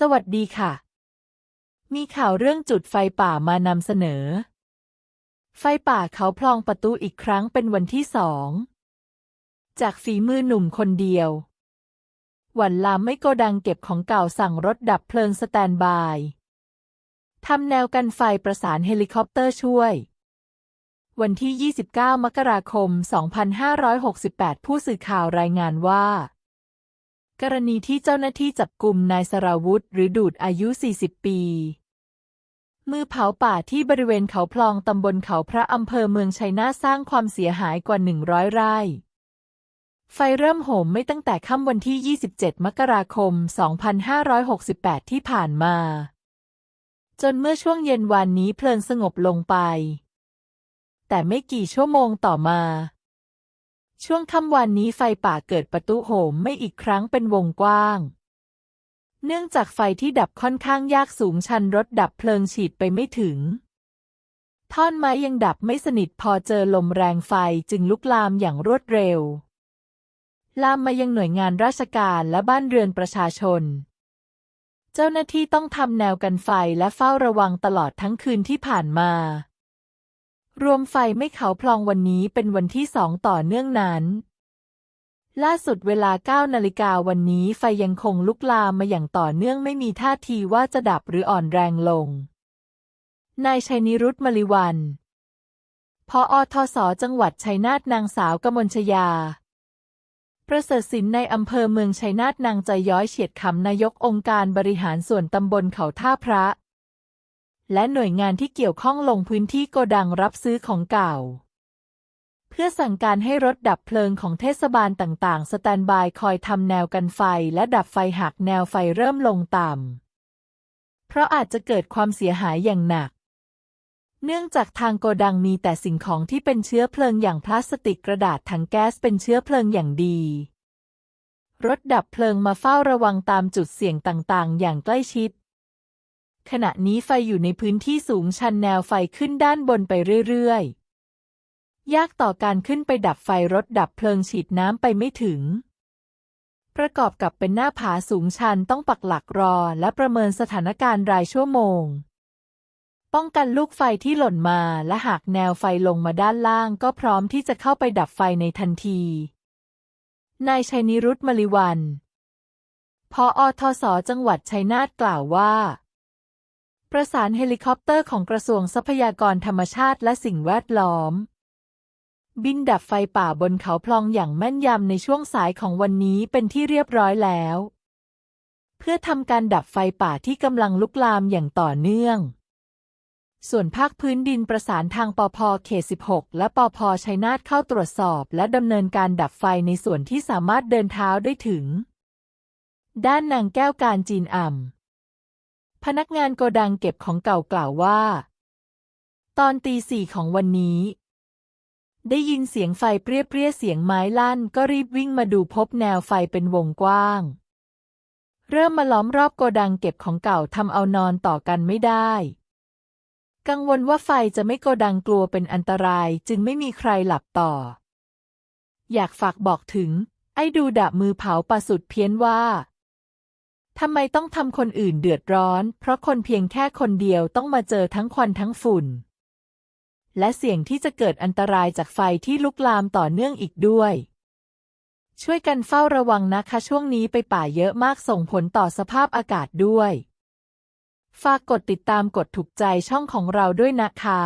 สวัสดีค่ะ มีข่าวเรื่องจุดไฟป่ามานำเสนอ ไฟป่าเขาพลองประตูอีกครั้งเป็นวันที่สอง จากฝีมือหนุ่มคนเดียว หวันลามไม่โกดังเก็บของเก่าสั่งรถดับเพลิงสแตนบายทำแนวกันไฟประสานเฮลิคอปเตอร์ช่วย วันที่ 29 มกราคม 2568 ผู้สื่อข่าวรายงานว่า กรณีที่เจ้าหน้าที่จับกลุ่มนายสราวุธหรือดูดอายุ 40 ปี มือเผาป่าที่บริเวณเขาพลองตำบลเขาพระอำเภอเมืองชัยนาทสร้างความเสียหายกว่า 100 ไร่ ไฟเริ่มโหมไม่ตั้งแต่ค่ำวันที่ 27 มกราคม 2568 ที่ผ่านมา จนเมื่อช่วงเย็นวันนี้เพลิงสงบลงไป แต่ไม่กี่ชั่วโมงต่อมา ช่วงค่ำวันนี้ไฟป่าเกิดประตุโหมไม่อีกครั้งเป็นวงกว้าง เนื่องจากไฟที่ดับค่อนข้างยากสูงชันรถดับเพลิงฉีดไปไม่ถึง ท่อนไม้ยังดับไม่สนิทพอเจอลมแรงไฟจึงลุกลามอย่างรวดเร็ว ลามมายังหน่วยงานราชการและบ้านเรือนประชาชน เจ้าหน้าที่ต้องทำแนวกันไฟและเฝ้าระวังตลอดทั้งคืนที่ผ่านมา รวมไฟไม่เขาพลองวันนี้เป็นวันที่สองต่อเนื่องนั้น ล่าสุดเวลา 9 นาฬิกาวันนี้ไฟยังคงลุกลามมาอย่างต่อเนื่องไม่มีท่าทีว่าจะดับหรืออ่อนแรงลง นายชัยนิรุตมลิวันพออทสจังหวัดชัยนาทนางสาวกมลชยา ประเสริฐศิลป์ในอำเภอเมืองชัยนาทนางใจย้อยเฉียดคำนายกองค์การบริหารส่วนตำบลเขาท่าพระ และหน่วยงานที่เกี่ยวข้องลงพื้นที่โกดังรับซื้อของเก่า เพื่อสั่งการให้รถดับเพลิงของเทศบาลต่างๆ สแตนบายคอยทำแนวกันไฟและดับไฟหากแนวไฟเริ่มลงต่ำ เพราะอาจจะเกิดความเสียหายอย่างหนัก เนื่องจากทางโกดังมีแต่สิ่งของที่เป็นเชื้อเพลิงอย่างพลาสติกกระดาษถังแก๊สเป็นเชื้อเพลิงอย่างดีรถดับเพลิงมาเฝ้าระวังตามจุดเสี่ยงต่างๆ อย่างใกล้ชิด ขณะนี้ไฟอยู่ในพื้นที่สูงชันแนวไฟขึ้นด้านบนไปเรื่อยๆ ยากต่อการขึ้นไปดับไฟรถดับเพลิงฉีดน้ำไปไม่ถึง ประกอบกับเป็นหน้าผาสูงชันต้องปักหลักรอและประเมินสถานการณ์รายชั่วโมง ป้องกันลูกไฟที่หล่นมาและหากแนวไฟลงมาด้านล่างก็พร้อมที่จะเข้าไปดับไฟในทันที นายชัยนิรุตมลิวันพออทสจังหวัดชัยนาทกล่าวว่า ประสานเฮลิคอปเตอร์ของกระทรวงทรัพยากรธรรมชาติและสิ่งแวดล้อม บินดับไฟป่าบนเขาพลองอย่างแม่นยำในช่วงสายของวันนี้เป็นที่เรียบร้อยแล้ว เพื่อทำการดับไฟป่าที่กำลังลุกลามอย่างต่อเนื่อง ส่วนภาคพื้นดินประสานทางปพเขต 16 และปพชัยนาทเข้าตรวจสอบและดำเนินการดับไฟในส่วนที่สามารถเดินเท้าได้ถึง ด้านนางแก้วการจีนอ่ำ พนักงานโกดังเก็บของเก่ากล่าวว่า ตอนตีสี่ของวันนี้ ได้ยินเสียงไฟเปรี้ยเปรี้ยเสียงไม้ลั่น ก็รีบวิ่งมาดูพบแนวไฟเป็นวงกว้าง เริ่มมาล้อมรอบโกดังเก็บของเก่าทำเอานอนต่อกันไม่ได้ กังวลว่าไฟจะไม่โกดังกลัวเป็นอันตรายจึงไม่มีใครหลับต่อ อยากฝากบอกถึง ไอ้ดูดะมือเผาปลาสุดเพี้ยนว่า ทำไมต้องทำคนอื่นเดือดร้อน เพราะคนเพียงแค่คนเดียวต้องมาเจอทั้งควันทั้งฝุ่น และเสี่ยงที่จะเกิดอันตรายจากไฟที่ลุกลามต่อเนื่องอีกด้วย ช่วยกันเฝ้าระวังนะคะช่วงนี้ไปป่าเยอะมากส่งผลต่อสภาพอากาศด้วย ฝากกดติดตามกดถูกใจช่องของเราด้วยนะคะ